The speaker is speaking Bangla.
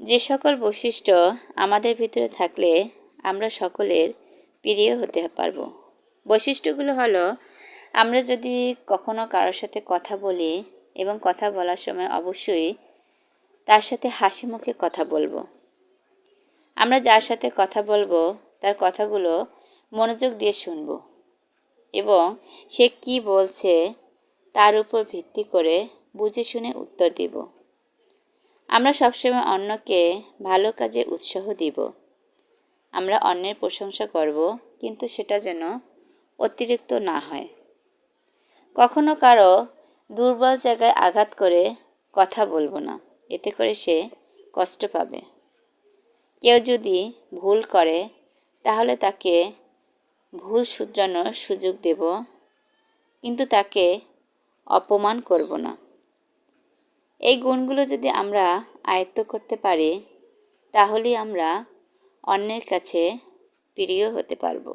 যে সকল বৈশিষ্ট্য আমাদের ভিতরে থাকলে আমরা সকলের প্রিয় হতে পারব। বৈশিষ্ট্যগুলো হলো, আমরা যদি কখনো কারোর সাথে কথা বলি এবং কথা বলার সময় অবশ্যই তার সাথে হাসি মুখে কথা বলব। আমরা যার সাথে কথা বলব, তার কথাগুলো মনোযোগ দিয়ে শুনব এবং সে কি বলছে তার উপর ভিত্তি করে বুঝে শুনে উত্তর দিব। আমরা সবসময় অন্যকে ভালো কাজে উৎসাহ দিব। আমরা অন্যের প্রশংসা করব, কিন্তু সেটা যেন অতিরিক্ত না হয়। কখনো কারও দুর্বল জায়গায় আঘাত করে কথা বলব না, এতে করে সে কষ্ট পাবে। কেউ যদি ভুল করে, তাহলে তাকে ভুল শুধরানোর সুযোগ দেব, কিন্তু তাকে অপমান করব না। এই গুণগুলো যদি আমরা আয়ত্ত করতে পারি তাহলেই আমরা অন্যের কাছে প্রিয় হতে পারব।